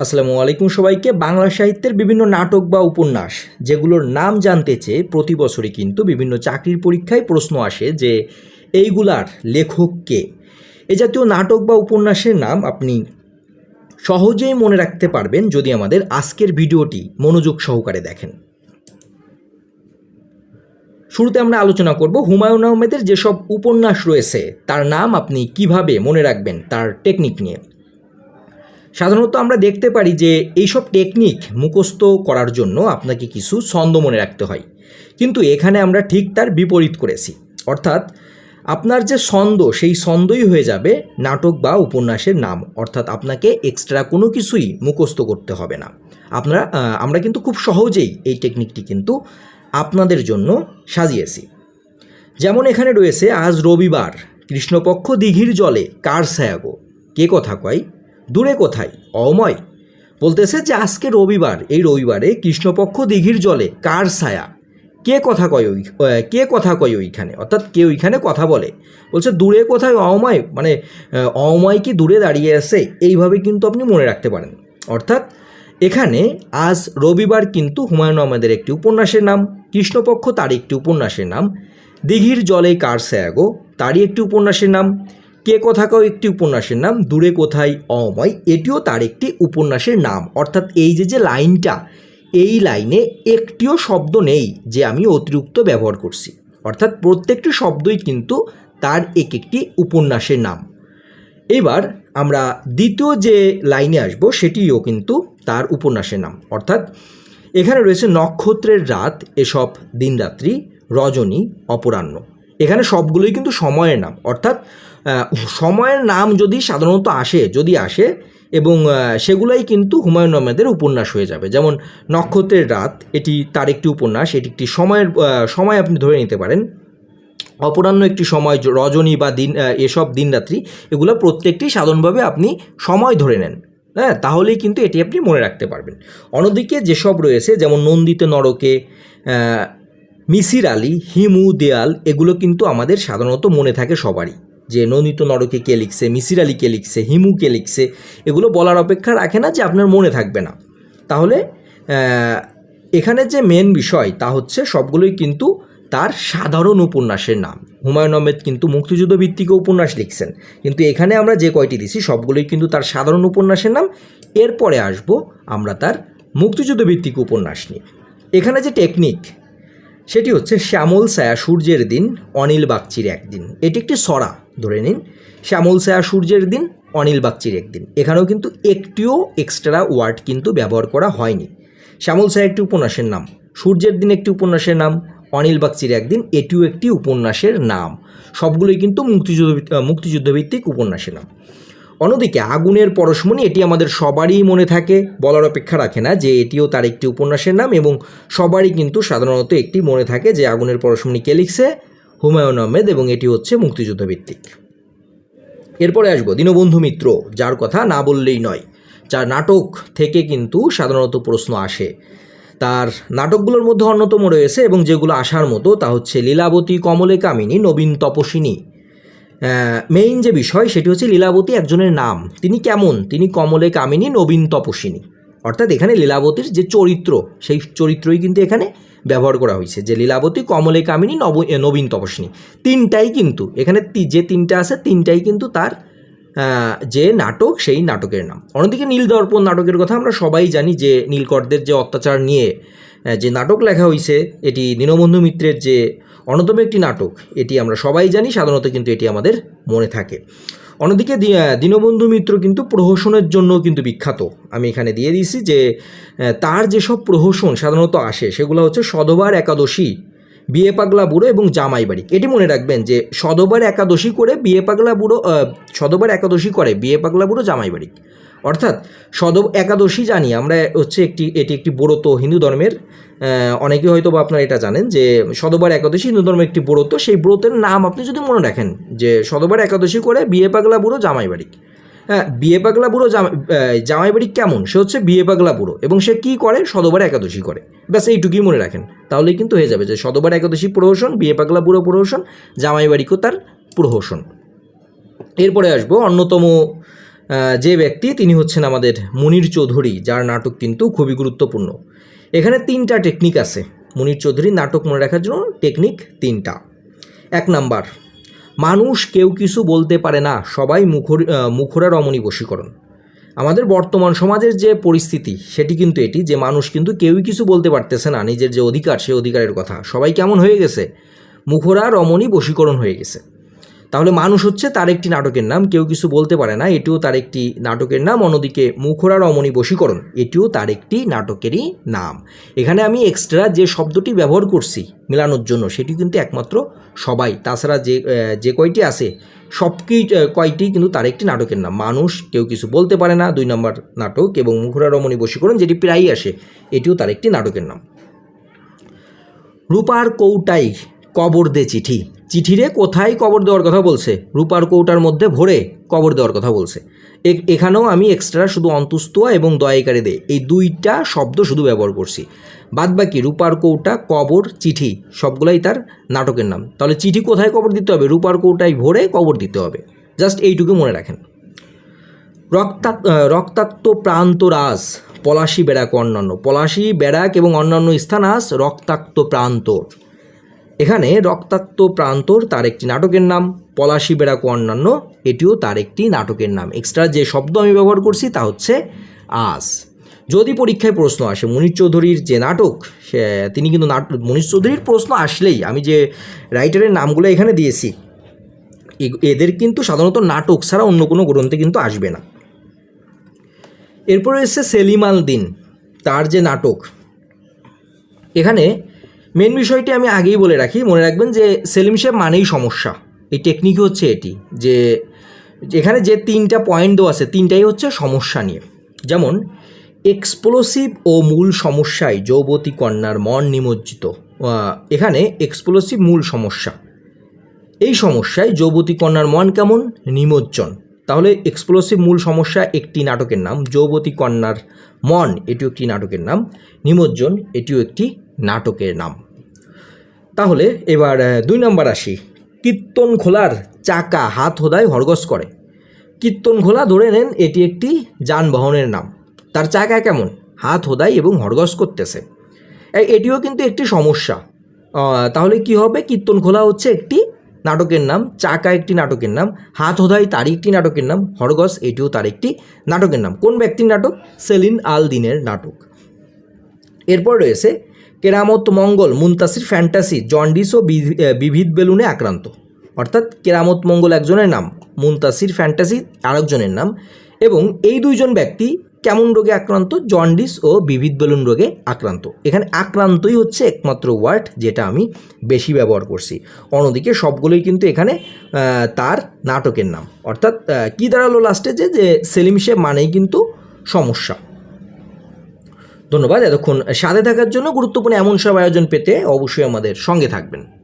আসসালামু আলাইকুম সবাইকে। বাংলা সাহিত্যের বিভিন্ন নাটক বা উপন্যাস, যেগুলোর নাম জানতে চেয়ে প্রতি বছরই কিন্তু বিভিন্ন চাকরির পরীক্ষায় প্রশ্ন আসে যে, এইগুলার লেখক কে? এ জাতীয় নাটক বা উপন্যাসের নাম আপনি সহজেই মনে রাখতে পারবেন যদি আমাদের আজকের ভিডিওটি মনোযোগ সহকারে দেখেন। শুরুতে আমরা আলোচনা করব হুমায়ুন আহমেদের যেসব উপন্যাস রয়েছে, তার নাম আপনি কীভাবে মনে রাখবেন তার টেকনিক নিয়ে। সাধারণত আমরা দেখতে পারি যে এইসব টেকনিক মুখস্থ করার জন্য আপনাকে কিছু ছন্দ মনে রাখতে হয়। কিন্তু এখানে আমরা ঠিক তার বিপরীত করেছি। অর্থাৎ আপনার যে ছন্দ, সেই ছন্দই হয়ে যাবে নাটক বা উপন্যাসের নাম। অর্থাৎ আপনাকে এক্সট্রা কোনো কিছুই মুখস্থ করতে হবে না। আপনারা আমরা কিন্তু খুব সহজেই এই টেকনিকটি কিন্তু আপনাদের জন্য সাজিয়েছি। যেমন এখানে রয়েছে, আজ রবিবার, কৃষ্ণপক্ষ দিঘির জলে কার ছায়াগো? কে কথা কয়? দূরে কোথায়? অময়। বলতেছে যে আজকে রবিবার, এই রবিবারে কৃষ্ণপক্ষ দিঘির জলে, কার ছায়া? কে কথা কয় ওই কে কথা কয় ওইখানে? অর্থাৎ কে ওইখানে কথা বলে? বলছে, দূরে কোথায় অময়? মানে অময় কি দূরে দাঁড়িয়ে আছে? এইভাবে কিন্তু আপনি মনে রাখতে পারেন। অর্থাৎ, এখানে আজ রবিবার কিন্তু হুমায়ুন আহমেদের একটি উপন্যাসের নাম, কৃষ্ণপক্ষ তার একটি উপন্যাসের নাম, দিঘির জলে কার স্যাগো তারই একটি উপন্যাসের নাম কে কথাকাও একটি উপন্যাসের নাম? দূরে কোথায়? অময়। এটিও তার একটি উপন্যাসের নাম। অর্থাৎ এই যে যে লাইনটা, এই লাইনে একটিও শব্দ নেই যে আমি অতিরিক্ত ব্যবহার করছি। অর্থাৎ প্রত্যেকটি শব্দই কিন্তু তার এক একটি উপন্যাসের নাম। এবার আমরা দ্বিতীয় যে লাইনে আসব, সেটিও কিন্তু তার উপন্যাসের নাম। অর্থাৎ এখানে রয়েছে নক্ষত্রের রাত, এসব দিনরাত্রি, রজনী, অপরাহ্ন। এখানে সবগুলোই কিন্তু সময়ের নাম। অর্থাৎ সময়ের নাম যদি সাধারণত আসে, যদি আসে, এবং সেগুলাই কিন্তু হুমায়ুন আহমেদের উপন্যাস হয়ে যাবে। যেমন নক্ষত্রের রাত, এটি তার একটি উপন্যাস, এটি একটি সময়ের সময় আপনি ধরে নিতে পারেন। অপরাহ্ন একটি সময় রজনী বা দিন এসব দিনরাত্রি, এগুলো প্রত্যেকটি সাধারণভাবে আপনি সময় ধরে নেন। হ্যাঁ তাহলেই কিন্তু এটি আপনি মনে রাখতে পারবেন। অন্যদিকে যেসব রয়েছে, যেমন নন্দিত নরকে মিসির আলী, হিমু, দেয়াল, এগুলো কিন্তু আমাদের সাধারণত মনে থাকে সবারই। যে নন্দিত নরকে কে লিখছে, মিসির আলী কে লিখছে হিমু কে লিখছে, এগুলো বলার অপেক্ষা রাখে না যে আপনার মনে থাকবে না। তাহলে এখানে যে মেন বিষয় তা হচ্ছে সবগুলোই কিন্তু তার সাধারণ উপন্যাসের নাম। হুমায়ুন আহমেদ কিন্তু মুক্তিযুদ্ধ ভিত্তিক উপন্যাস লিখছেন। কিন্তু এখানে আমরা যে কয়টি দিছি, সবগুলোই কিন্তু তার সাধারণ উপন্যাসের নাম। এরপরে আসব আমরা তার মুক্তিযুদ্ধ ভিত্তিক উপন্যাস নিয়ে। এখানে যে টেকনিক সেটি হচ্ছে শ্যামল ছায়া সূর্যের দিন, অনিল বাগচির একদিন। এটি একটি সরা। ধরে নিন, শ্যামল ছায়া সূর্যের দিন, অনিল বাগচির একদিন। এখানেও কিন্তু একটিও এক্সট্রা ওয়ার্ড কিন্তু ব্যবহার করা হয়নি। শ্যামল ছায়া একটি উপন্যাসের নাম, সূর্যের দিন একটি উপন্যাসের নাম, অনিল বাগচির একদিন, এটিও একটি উপন্যাসের নাম। সবগুলোই কিন্তু মুক্তিযুদ্ধ মুক্তিযুদ্ধভিত্তিক উপন্যাসের নাম। অন্যদিকে আগুনের পরশমণি, এটি আমাদের সবারই মনে থাকে, বলার অপেক্ষা রাখে না যে এটিও তার একটি উপন্যাসের নাম এবং সবারই কিন্তু সাধারণত একটি মনে থাকে যে আগুনের পরশমণি কে লিখছে হুমায়ুন আহমেদ এবং এটি হচ্ছে মুক্তিযুদ্ধ ভিত্তিক। এরপরে আসব, দীনবন্ধু মিত্র, যার কথা না বললেই নয়। যার নাটক থেকে কিন্তু সাধারণত প্রশ্ন আসে। তার নাটকগুলোর মধ্যে অন্যতম রয়েছে এবং যেগুলো আসার মতো তা হচ্ছে লীলাবতী, কমলে কামিনী, নবীন তপস্বিনী। মেইন যে বিষয় সেটি হচ্ছে লীলাবতী একজনের নাম। তিনি কেমন? তিনি কমলে কামিনী, নবীন তপস্বিনী। অর্থাৎ এখানে লীলাবতীর যে চরিত্র, সেই চরিত্রই কিন্তু এখানে ব্যবহার করা হয়েছে। যে লীলাবতী কমলে কামিনী, নব নবীন তপস্বিনী। তিনটাই কিন্তু, এখানে যে তিনটা আছে, তিনটাই কিন্তু তার যে নাটক, সেই নাটকের নাম। অন্যদিকে নীলদর্পণ নাটকের কথা আমরা সবাই জানি যে নীলকরদের যে অত্যাচার নিয়ে যে নাটক লেখা হয়েছে, এটি দীনবন্ধু মিত্রের যে অন্যতম একটি নাটক, এটি আমরা সবাই জানি, সাধারণত কিন্তু এটি আমাদের মনে থাকে। অন্যদিকে দীনবন্ধু মিত্র কিন্তু প্রহসনের জন্য কিন্তু বিখ্যাত। আমি এখানে দিয়ে দিয়েছি যে তার যেসব প্রহসন সাধারণত আসে, সেগুলো হচ্ছে সধবার একাদশী, বিয়ে পাগলা বুড়ো এবং জামাই বাড়ি। এটি মনে রাখবেন যে, সদবার একাদশী করে বিয়ে পাগলা বুড়ো সদবার একাদশী করে বিয়ে পাগলা বুড়ো, জামাই বাড়ি। অর্থাৎ সদ একাদশী জানি আমরা হচ্ছে একটি, এটি একটি ব্রত হিন্দু ধর্মের অনেকে হয়তো বা আপনারা এটা জানেন যে সদবার একাদশী হিন্দু ধর্মের একটি ব্রত, সেই ব্রতের নাম আপনি যদি মনে রাখেন যে সদবার একাদশী করে বিয়ে পাগলা বুড়ো জামাই বাড়ি। হ্যাঁ বিয়ে পাগলা বুড়ো জামাই বাড়ি কেমন? সে হচ্ছে বিয়ে পাগলা বুড়ো এবং সে কী করে? সদবার একাদশী করে। ব্যাস, এইটুকুই মনে রাখেন। তাহলেই কিন্তু হয়ে যাবে যে সদবার একাদশী প্রহসন, বিয়ে পাগলা বুড়ো প্রহসন, জামাই বাড়িকেও তার প্রহসন। এরপরে আসব অন্যতম যে ব্যক্তি তিনি হচ্ছেন আমাদের মুনির চৌধুরী, যার নাটক কিন্তু খুবই গুরুত্বপূর্ণ। এখানে তিনটা টেকনিক আছে। মুনির চৌধুরীর নাটক মনে রাখার জন্য টেকনিক তিনটা। এক নাম্বার, মানুষ কেউ কিছু বলতে পারে না, সবাই মুখর মুখরা রমণী বশীকরণ। আমাদের বর্তমান সমাজের যে পরিস্থিতি, সেটি কিন্তু এটি যে মানুষ কিন্তু কেউই কিছু বলতে পারতেছে না, নিজের যে অধিকার সেই অধিকারের কথা। সবাই কেমন হয়ে গেছে? মুখরা রমণী বশীকরণ হয়ে গেছে। তাহলে মানুষ হচ্ছে তার একটি নাটকের নাম, কেউ কিছু বলতে পারে না, এটিও তার একটি নাটকের নাম, অন্যদিকে মুখরা রমণী বশীকরণ এটিও তার একটি নাটকেরই নাম। এখানে আমি এক্সট্রা যে শব্দটি ব্যবহার করছি মেলানোর জন্য, সেটি কিন্তু একমাত্র সবাই। তাছাড়া যে যে কয়টি আছে সব কয়টি কিন্তু তার একটি নাটকের নাম। মানুষ, কেউ কিছু বলতে পারে না, দুই নম্বর নাটক এবং মুখরা রমণী বশীকরণ যেটি প্রায়ই আসে, এটিও তার একটি নাটকের নাম। রূপার কৌটাই কবর দে চিঠি চিঠিরে কোথায় কবর দেওয়ার কথা বলছে? রূপার কৌটার মধ্যে ভরে কবর দেওয়ার কথা বলছে। এখানেও আমি এক্সট্রা শুধু অন্তুস্তয়া এবং দয়াকারে দে এই দুইটা শব্দ শুধু ব্যবহার করছি। বাদ বাকি রূপার কৌটা, কবর, চিঠি, সবগুলাই তার নাটকের নাম। তাহলে চিঠি কোথায় কবর দিতে হবে? রূপার কৌটায় ভরে কবর দিতে হবে। জাস্ট এইটুকু মনে রাখেন। রক্তাক্ত রক্তাক্ত প্রান্ত রাস পলাশি বেড়াক অন্যান্য। পলাশি, বেড়াক এবং অন্যান্য স্থান আস রক্তাক্ত প্রান্তর। এখানে রক্তাক্ত প্রান্তর তার একটি নাটকের নাম, পলাশি বেড়াক অন্যান্য, এটিও তার একটি নাটকের নাম। এক্সট্রা যে শব্দ আমি ব্যবহার করছি তা হচ্ছে আস। যদি পরীক্ষায় প্রশ্ন আসে মনির চৌধুরীর যে নাটক, সে, তিনি কিন্তু নাট মনির চৌধুরীর প্রশ্ন আসলেই। আমি যে রাইটারের নামগুলো এখানে দিয়েছি এদের কিন্তু সাধারণত নাটক ছাড়া অন্য কোনো গ্রন্থে কিন্তু আসবে না। এরপরে এসছে সেলিম আল দিন তার যে নাটক, এখানে মেন বিষয়টি আমি আগেই বলে রাখি। মনে রাখবেন যে সেলিম সাহেব মানেই সমস্যা। এই টেকনিক হচ্ছে এটি যে, এখানে যে তিনটা পয়েন্ট দেওয়া আছে, তিনটাই হচ্ছে সমস্যা নিয়ে। যেমন এক্সপ্লোসিভ ও মূল সমস্যায় যৌবতী কন্যার মন নিমজ্জিত। এখানে এক্সপ্লোসিভ মূল সমস্যা। এই সমস্যায় যৌবতী কন্যার মন কেমন? নিমজ্জন। তাহলে এক্সপ্লোসিভ মূল সমস্যা একটি নাটকের নাম। যৌবতী কন্যার মন, এটিও একটি নাটকের নাম। নিমজ্জন, এটিও একটি নাটকের নাম। তাহলে এবার দুই নম্বর আসি। কীর্তন খোলার চাকা হাত হোদায় হরগস করে। কীর্তন খোলা ধরে নেন, এটি একটি যানবাহনের নাম। তার চাকা কেমন? হাত হোদাই এবং হরগস করতেছে। এটিও কিন্তু একটি সমস্যা। তাহলে কি হবে? কীর্তন খোলা হচ্ছে একটি নাটকের নাম, চাকা একটি নাটকের নাম, হাত হোদাই তারই একটি নাটকের নাম হরগস এটিও তার একটি নাটকের নাম। কোন ব্যক্তির নাটক? সেলিন আল দিনের নাটক। এরপর রয়েছে কেরামত মঙ্গল মুনতাসির ফ্যান্টাসি জন্ডিস ও বি- আহ, বিবিধ বেলুনে আক্রান্ত। অর্থাৎ কেরামত মঙ্গল একজনের নাম মুনতাসির ফ্যান্টাসি আরেকজনের নাম এবং এই দুইজন ব্যক্তি কেমন রোগে আক্রান্ত? জন্ডিস ও বিবিধ বেলুন রোগে আক্রান্ত। এখানে আক্রান্তই হচ্ছে একমাত্র ওয়ার্ড যেটা আমি বেশি ব্যবহার করছি। অন্যদিকে সবগুলোই কিন্তু এখানে তার নাটকের নাম। অর্থাৎ কি দাঁড়াল লাস্টে যে সেলিম শেখ মানেই কিন্তু সমস্যা। ধন্যবাদ। এতক্ষণ সাথে থাকার জন্য গুরুত্বপূর্ণ এমন সব আয়োজন পেতে অবশ্যই আমাদের সঙ্গে থাকবেন।